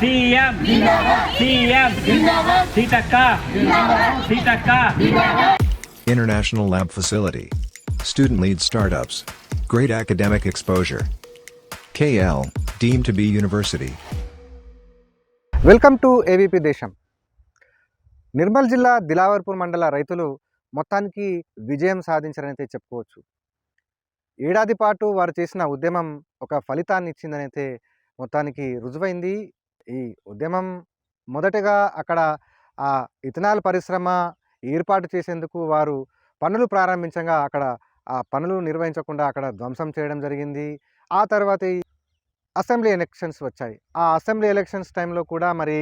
CM CM Seethakka Seethakka International Lab Facility. Student lead startups. Great academic exposure. KL, deemed to be university. Welcome to AVP దేశం నిర్మల్ జిల్లా దిలావర్పూర్ మండల రైతులు మొత్తానికి విజయం సాధించారనైతే చెప్పుకోవచ్చు ఏడాది పాటు వారు చేసిన ఉద్యమం ఒక ఫలితాన్ని ఇచ్చిందనైతే మొత్తానికి రుజువైంది ఈ ఉద్యమం మొదటగా అక్కడ ఆ ఇథనాల్ పరిశ్రమ ఏర్పాటు చేసేందుకు వారు పనులు ప్రారంభించగా అక్కడ ఆ పనులు నిర్వహించకుండా అక్కడ ధ్వంసం చేయడం జరిగింది. ఆ తర్వాత అసెంబ్లీ ఎలక్షన్స్ వచ్చాయి. ఆ అసెంబ్లీ ఎలక్షన్స్ టైంలో కూడా మరి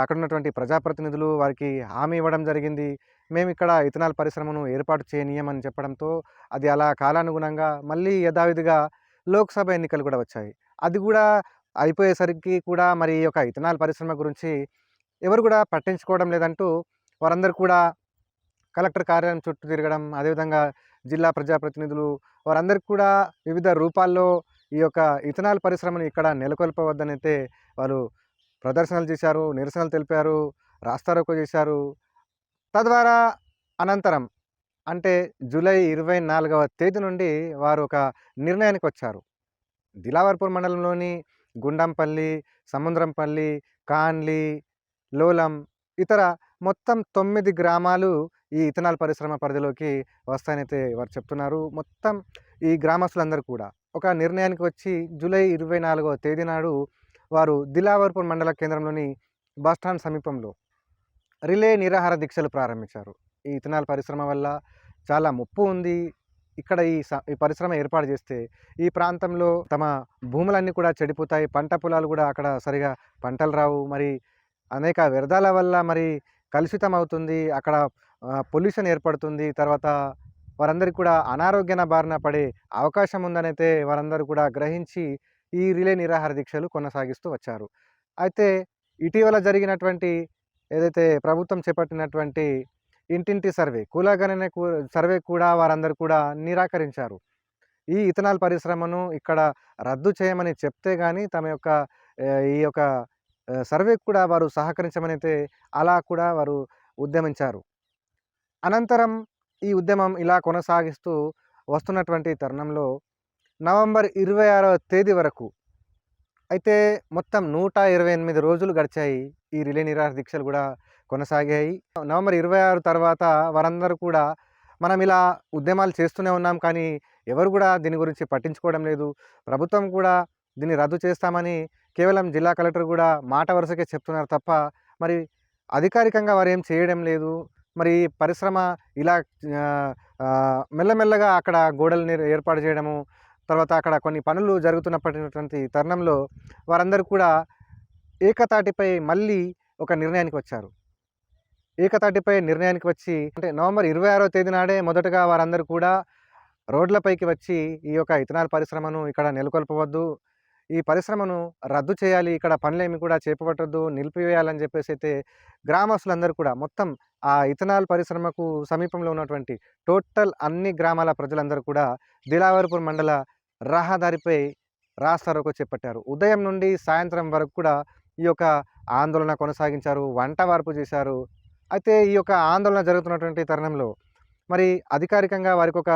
అక్కడ ఉన్నటువంటి ప్రజాప్రతినిధులు వారికి హామీ ఇవ్వడం జరిగింది. మేము ఇక్కడ ఇథనాల్ పరిశ్రమను ఏర్పాటు చేయనీయమని చెప్పడంతో అది అలా కాలానుగుణంగా మళ్ళీ యథావిధిగా లోక్సభ ఎన్నికలు కూడా వచ్చాయి. అది కూడా అయిపోయేసరికి కూడా మరి ఈ యొక్క ఇథనాల్ పరిశ్రమ గురించి ఎవరు కూడా పట్టించుకోవడం లేదంటూ వారందరూ కూడా కలెక్టర్ కార్యాలయం చుట్టూ తిరగడం అదేవిధంగా జిల్లా ప్రజాప్రతినిధులు వారందరికీ కూడా వివిధ రూపాల్లో ఈ యొక్క ఇథనాల్ పరిశ్రమను ఇక్కడ నెలకొల్పవద్దనైతే వారు ప్రదర్శనలు చేశారు నిరసనలు తెలిపారు రాస్తారోకో చేశారు. తద్వారా అనంతరం అంటే జూలై ఇరవై నాలుగవ తేదీ నుండి వారు ఒక నిర్ణయానికి వచ్చారు దిలావర్పూర్ మండలంలోని గుండంపల్లి సముద్రంపల్లి కాన్లి లోలం ఇతర మొత్తం తొమ్మిది గ్రామాలు ఈ ఇథనాల్ పరిశ్రమ పరిధిలోకి వస్తాయనైతే వారు చెప్తున్నారు. మొత్తం ఈ గ్రామస్తులందరూ కూడా. ఒక నిర్ణయానికి వచ్చి జూలై ఇరవై నాలుగవ తేదీ నాడు వారు దిలావర్పూర్ మండల కేంద్రంలోని బస్టాండ్ సమీపంలో రిలే నిరాహార దీక్షలు ప్రారంభించారు. ఈ ఇథనాల్ పరిశ్రమ వల్ల చాలా ముప్పు ఉంది. ఇక్కడ ఈ స- ఈ పరిశ్రమ ఏర్పాటు చేస్తే ఈ ప్రాంతంలో తమ భూములన్నీ కూడా చెడిపోతాయి. పంట పొలాలు కూడా అక్కడ సరిగా పంటలు రావు. మరి అనేక వ్యర్థాల వల్ల మరి కలుషితం అవుతుంది. అక్కడ పొల్యూషన్ ఏర్పడుతుంది. తర్వాత వారందరికీ కూడా అనారోగ్యన బారిన పడే అవకాశం ఉందనైతే వారందరూ కూడా గ్రహించి ఈ రిలే నిరాహార దీక్షలు కొనసాగిస్తూ వచ్చారు. అయితే ఇటీవల జరిగినటువంటి ఏదైతే ప్రభుత్వం చేపట్టినటువంటి ఇంటింటి సర్వే. కూలగణన కూ- సర్వే కూడా వారందరూ కూడా నిరాకరించారు. ఈ ఇథనాల్ పరిశ్రమను ఇక్కడ రద్దు చేయమని చెప్తే కానీ తమ యొక్క ఈ యొక్క సర్వే కూడా వారు సహకరించమనైతే అలా కూడా వారు ఉద్యమించారు. అనంతరం ఈ ఉద్యమం ఇలా కొనసాగిస్తూ వస్తున్నటువంటి తరుణంలో నవంబర్ ఇరవై ఆరవ తేదీ వరకు అయితే మొత్తం నూట ఇరవై ఎనిమిది రోజులు గడిచాయి. ఈ రిలే నిరాహార దీక్షలు కూడా కొనసాగాయి. నవంబర్ ఇరవై ఆరు తర్వాత వారందరూ కూడా మనం ఇలా ఉద్యమాలు చేస్తూనే ఉన్నాం కానీ ఎవరు కూడా దీని గురించి పట్టించుకోవడం లేదు. ప్రభుత్వం కూడా దీన్ని రద్దు చేస్తామని కేవలం జిల్లా కలెక్టర్ కూడా మాట వరుసకే చెప్తున్నారు తప్ప మరి అధికారికంగా వారు ఏం చేయడం లేదు. మరి పరిశ్రమ ఇలా మెల్లమెల్లగా అక్కడ గోడలు ఏర్పాటు చేయడము తర్వాత అక్కడ కొన్ని పనులు జరుగుతున్నప్పటిటువంటి తరుణంలో వారందరూ కూడా ఏకతాటిపై మళ్ళీ ఒక నిర్ణయానికి వచ్చారు. ఏకతాటిపై నిర్ణయానికి వచ్చి అంటే నవంబర్ ఇరవై ఆరో తేదీ నాడే మొదటగా వారందరూ కూడా రోడ్లపైకి వచ్చి ఈ యొక్క ఇథనాల్ పరిశ్రమను ఇక్కడ నెలకొల్పవద్దు. ఈ పరిశ్రమను రద్దు చేయాలి ఇక్కడ పనులేమి కూడా చేపట్టద్దు నిలిపివేయాలని చెప్పేసి అయితే గ్రామస్తులందరూ కూడా మొత్తం ఆ ఇథనాల్ పరిశ్రమకు సమీపంలో ఉన్నటువంటి టోటల్ అన్ని గ్రామాల ప్రజలందరూ కూడా దిలావర్పూర్ మండల రహదారిపై రాస్తారోకో చేపట్టారు. ఉదయం నుండి సాయంత్రం వరకు కూడా ఈ యొక్క ఆందోళన కొనసాగించారు వంట వార్పు చేశారు అయితే ఈ యొక్క ఆందోళన జరుగుతున్నటువంటి తరుణంలో మరి అధికారికంగా వారికి ఒక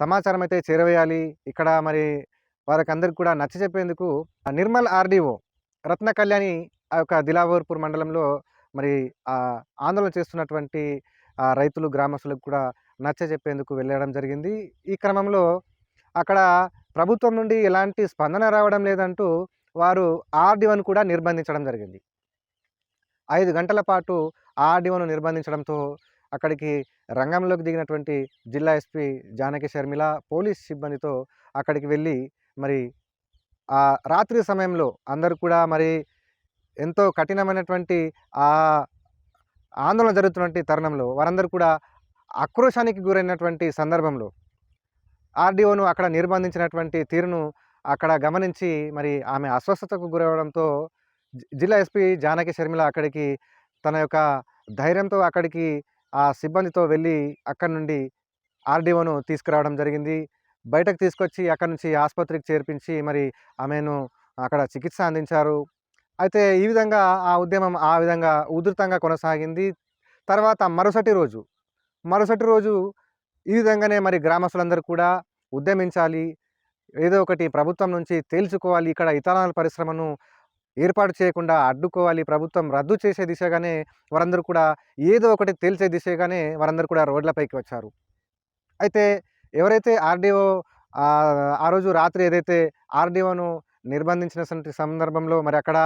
సమాచారం అయితే చేరవేయాలి. ఇక్కడ మరి వారికందరికి కూడా నచ్చ చెప్పేందుకు నిర్మల్ ఆర్డీఓ రత్న కళ్యాణి ఆ యొక్క దిలావర్పూర్ మండలంలో మరి ఆందోళన చేస్తున్నటువంటి రైతులు గ్రామస్తులకు కూడా నచ్చ చెప్పేందుకు వెళ్ళడం జరిగింది. ఈ క్రమంలో అక్కడ ప్రభుత్వం నుండి ఎలాంటి స్పందన రావడం లేదంటూ వారు ఆర్డీఓను కూడా నిర్బంధించడం జరిగింది. ఐదు గంటల పాటు ఆర్డీఓను నిర్బంధించడంతో అక్కడికి రంగంలోకి దిగినటువంటి జిల్లా ఎస్పీ జానకి షర్మిల పోలీస్ సిబ్బందితో అక్కడికి వెళ్ళి మరి ఆ రాత్రి సమయంలో అందరూ కూడా మరి ఎంతో కఠినమైనటువంటి ఆ ఆందోళన జరుగుతున్నటువంటి తరుణంలో వారందరూ కూడా ఆక్రోశానికి గురైనటువంటి సందర్భంలో ఆర్డీఓను అక్కడ నిర్బంధించినటువంటి తీరును అక్కడ గమనించి మరి ఆమె అస్వస్థతకు గురవడంతో జిల్లా ఎస్పీ జానకి షర్మిల అక్కడికి తన యొక్క ధైర్యంతో అక్కడికి ఆ సిబ్బందితో వెళ్ళి అక్కడి నుండి ఆర్డీఓను తీసుకురావడం జరిగింది. బయటకు తీసుకొచ్చి అక్కడి నుంచి ఆసుపత్రికి చేర్పించి మరి ఆమెను అక్కడ చికిత్స అందించారు. అయితే ఈ విధంగా ఆ ఉద్యమం ఆ విధంగా ఉధృతంగా కొనసాగింది. తర్వాత మరుసటి రోజు మరుసటి రోజు ఈ విధంగానే మరి గ్రామస్తులందరూ కూడా ఉద్యమించాలి. ఏదో ఒకటి ప్రభుత్వం నుంచి తేల్చుకోవాలి. ఇక్కడ ఇథనాల్ పరిశ్రమను ఏర్పాటు చేయకుండా అడ్డుకోవాలి. ప్రభుత్వం రద్దు చేసే దిశగానే వారందరూ కూడా ఏదో ఒకటి తేల్చే దిశగానే వారందరూ కూడా రోడ్లపైకి వచ్చారు. అయితే ఎవరైతే ఆర్డీఓ ఆ రోజు రాత్రి ఏదైతే ఆర్డీఓను నిర్బంధించిన సందర్భంలో మరి అక్కడ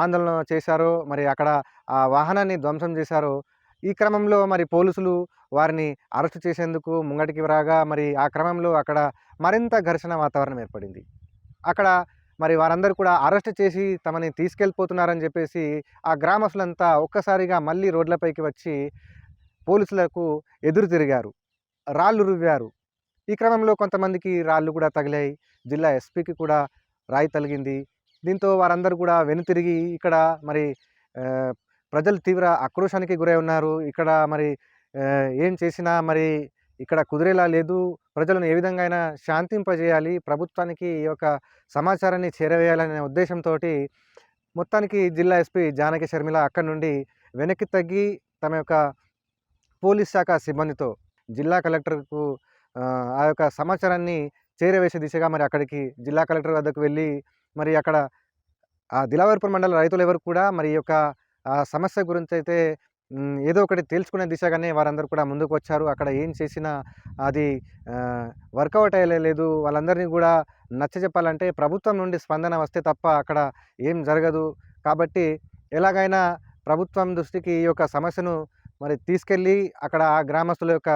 ఆందోళన చేశారో మరి అక్కడ ఆ వాహనాన్ని ధ్వంసం చేశారో ఈ క్రమంలో మరి పోలీసులు వారిని అరెస్టు చేసేందుకు ముంగటికి రాగా మరి ఆ క్రమంలో అక్కడ మరింత ఘర్షణ వాతావరణం ఏర్పడింది. అక్కడ మరి వారందరూ కూడా అరెస్ట్ చేసి తమని తీసుకెళ్ళిపోతున్నారని చెప్పేసి ఆ గ్రామస్తులంతా ఒక్కసారిగా మళ్ళీ రోడ్లపైకి వచ్చి పోలీసులకు ఎదురు తిరిగారు. రాళ్ళు రువ్వారు. ఈ క్రమంలో కొంతమందికి రాళ్ళు కూడా తగిలాయి. జిల్లా ఎస్పీకి కూడా రాయి తగిలింది. దీంతో వారందరూ కూడా వెనుతిరిగి ఇక్కడ మరి ప్రజలు తీవ్ర ఆక్రోశానికి గురై ఉన్నారు. ఇక్కడ మరి ఏం చేసినా మరి ఇక్కడ కుదిరేలా లేదు. ప్రజలను ఏ విధంగా అయినా శాంతింపజేయాలి. ప్రభుత్వానికి ఈ యొక్క సమాచారాన్ని చేరవేయాలనే ఉద్దేశంతో మొత్తానికి జిల్లా ఎస్పీ జానకి షర్మిల అక్కడి నుండి వెనక్కి తగ్గి తమ యొక్క పోలీస్ శాఖ సిబ్బందితో జిల్లా కలెక్టర్కు ఆ, యొక్క సమాచారాన్ని చేరవేసే దిశగా మరి అక్కడికి జిల్లా కలెక్టర్ వద్దకు వెళ్ళి మరి అక్కడ ఆ దిలావర్పూర్ మండల రైతులు ఎవరు కూడా మరి ఈ యొక్క ఆ సమస్య గురించి అయితే ఏదో ఒకటి తేల్చుకునే దిశగానే వారందరూ కూడా ముందుకు వచ్చారు అక్కడ ఏం చేసినా అది వర్కౌట్ అయ్యలేదు. వాళ్ళందరినీ కూడా నచ్చ చెప్పాలంటే ప్రభుత్వం నుండి స్పందన వస్తే తప్ప అక్కడ ఏం జరగదు. కాబట్టి ఎలాగైనా ప్రభుత్వం దృష్టికి ఈ యొక్క సమస్యను మరి తీసుకెళ్ళి అక్కడ ఆ గ్రామస్తుల యొక్క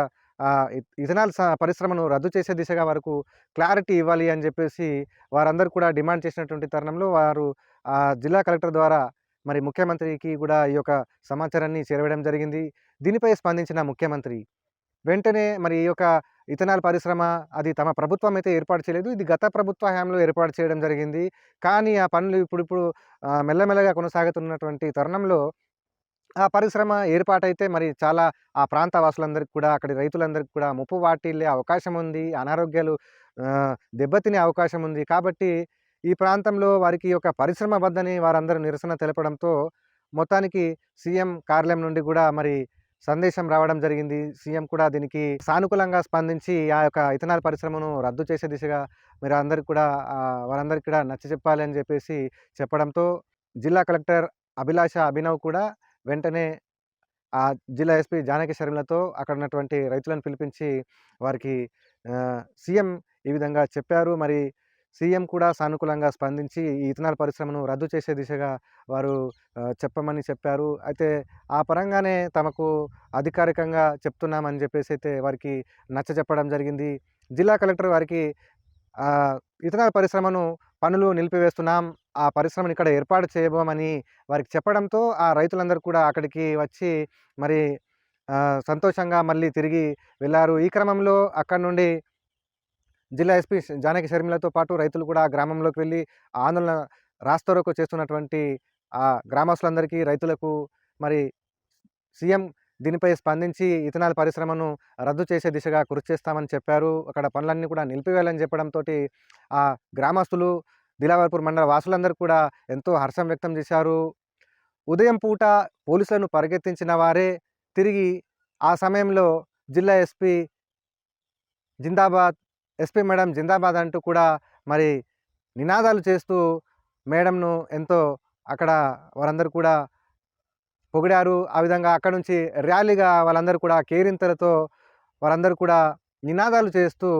ఇథనాల్ స- పరిశ్రమను రద్దు చేసే దిశగా వరకు క్లారిటీ ఇవ్వాలి అని చెప్పేసి వారందరూ కూడా డిమాండ్ చేసినటువంటి తరుణంలో వారు ఆ జిల్లా కలెక్టర్ ద్వారా మరి ముఖ్యమంత్రికి కూడా ఈ యొక్క సమాచారాన్ని చేరవేయడం జరిగింది. దీనిపై స్పందించిన ముఖ్యమంత్రి వెంటనే మరి ఈ యొక్క ఇథనాల్ పరిశ్రమ అది తమ ప్రభుత్వం అయితే ఏర్పాటు చేయలేదు. ఇది గత ప్రభుత్వ హయాంలో ఏర్పాటు చేయడం జరిగింది. కానీ ఆ పనులు ఇప్పుడు ఇప్పుడు మెల్లమెల్లగా కొనసాగుతున్నటువంటి తరుణంలో ఆ పరిశ్రమ ఏర్పాటైతే మరి చాలా ఆ ప్రాంత వాసులందరికీ కూడా అక్కడి రైతులందరికీ కూడా ముప్పు వాటిల్లే అవకాశం ఉంది. అనారోగ్యాలు దెబ్బతినే అవకాశం ఉంది. కాబట్టి ఈ ప్రాంతంలో వారికి ఒక యొక్క పరిశ్రమ వద్దని వారందరూ నిరసన తెలపడంతో మొత్తానికి సీఎం కార్యాలయం నుండి కూడా మరి సందేశం రావడం జరిగింది. సీఎం కూడా దీనికి సానుకూలంగా స్పందించి ఆ యొక్క ఇథనాల్ పరిశ్రమను రద్దు చేసే దిశగా మీరు అందరికి కూడా వారందరికీ కూడా నచ్చ చెప్పాలి అని చెప్పేసి చెప్పడంతో జిల్లా కలెక్టర్ అభిలాష అభినవ్ కూడా వెంటనే ఆ జిల్లా ఎస్పీ జానకి శర్మలతో అక్కడ ఉన్నటువంటి రైతులను పిలిపించి వారికి సీఎం ఈ విధంగా చెప్పారు. మరి సీఎం కూడా సానుకూలంగా స్పందించి ఈ ఇథనాల్ పరిశ్రమను రద్దు చేసే దిశగా వారు చెప్పమని చెప్పారు. అయితే ఆ పరంగానే తమకు అధికారికంగా చెప్తున్నామని చెప్పేసి అయితే వారికి నచ్చ చెప్పడం జరిగింది. జిల్లా కలెక్టర్ వారికి ఇథనాల్ పరిశ్రమను పనులు నిలిపివేస్తున్నాం ఆ పరిశ్రమను ఇక్కడ ఏర్పాటు చేయబోమని వారికి చెప్పడంతో ఆ రైతులందరూ కూడా అక్కడికి వచ్చి మరి సంతోషంగా మళ్ళీ తిరిగి వెళ్ళారు. ఈ క్రమంలో అక్కడ నుండి జిల్లా ఎస్పీ జానకి షర్మిలతో పాటు రైతులు కూడా ఆ గ్రామంలోకి వెళ్ళి ఆందోళన రాస్తోరోకు చేస్తున్నటువంటి ఆ గ్రామస్తులందరికీ రైతులకు మరి సీఎం దీనిపై స్పందించి ఇథనాల్ పరిశ్రమను రద్దు చేసే దిశగా కృషి చేస్తామని చెప్పారు. అక్కడ పనులన్నీ కూడా నిలిపివేయాలని చెప్పడంతో ఆ గ్రామస్తులు దిలావర్పూర్ మండల వాసులందరూ కూడా ఎంతో హర్షం వ్యక్తం చేశారు. ఉదయం పూట పోలీసులను పరిగెత్తించిన వారే తిరిగి ఆ సమయంలో జిల్లా ఎస్పీ జిందాబాద్ ఎస్పీ మేడం జిందాబాద్ అంటూ కూడా మరి నినాదాలు చేస్తూ మేడంను ఎంతో అక్కడ వారందరూ కూడా పొగిడారు. ఆ విధంగా అక్కడ నుంచి ర్యాలీగా వాళ్ళందరూ కూడా కేరింతలతో వారందరూ కూడా నినాదాలు చేస్తూ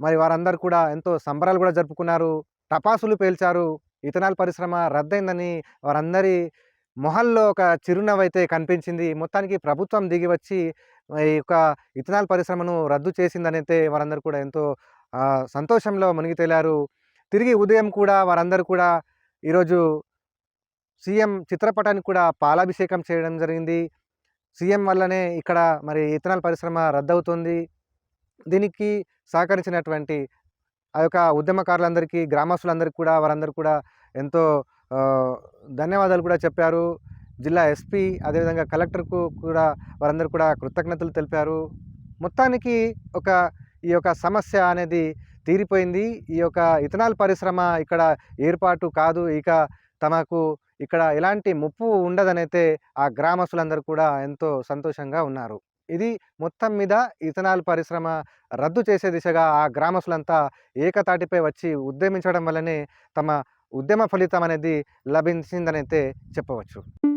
మరి వారందరూ కూడా ఎంతో సంబరాలు కూడా జరుపుకున్నారు. టపాసులు పేల్చారు. ఇథనాల్ పరిశ్రమ రద్దయిందని వారందరి మొహల్లో ఒక చిరునవ్వు అయితే కనిపించింది. మొత్తానికి ప్రభుత్వం దిగి వచ్చి ఈ యొక్క ఇథనాల్ పరిశ్రమను రద్దు చేసిందనైతే వారందరూ కూడా ఎంతో సంతోషంలో మునిగి తేలారు. తిరిగి ఉదయం కూడా వారందరూ కూడా ఈరోజు సీఎం చిత్రపటానికి కూడా పాలాభిషేకం చేయడం జరిగింది. సీఎం వల్లనే ఇక్కడ మరి ఇథనాల్ పరిశ్రమ రద్దవుతుంది. దీనికి సహకరించినటువంటి ఆ యొక్క ఉద్యమకారులందరికీ గ్రామస్తులందరికీ కూడా వారందరూ కూడా ఎంతో ధన్యవాదాలు కూడా చెప్పారు. జిల్లా ఎస్పీ అదేవిధంగా కలెక్టర్కు కూడా వారందరూ కూడా కృతజ్ఞతలు తెలిపారు. మొత్తానికి ఒక ఈ యొక్క సమస్య అనేది తీరిపోయింది. ఈ యొక్క ఇథనాల్ పరిశ్రమ ఇక్కడ ఏర్పాటు కాదు. ఇక తమకు ఇక్కడ ఎలాంటి ముప్పు ఉండదనైతే ఆ గ్రామస్తులందరూ కూడా ఎంతో సంతోషంగా ఉన్నారు. ఇది మొత్తం మీద ఇథనాల్ పరిశ్రమ రద్దు చేసే దిశగా ఆ గ్రామస్తులంతా ఏకతాటిపై వచ్చి ఉద్యమించడం వల్లనే తమ ఉద్యమ ఫలితం అనేది లభించిందనైతే చెప్పవచ్చు.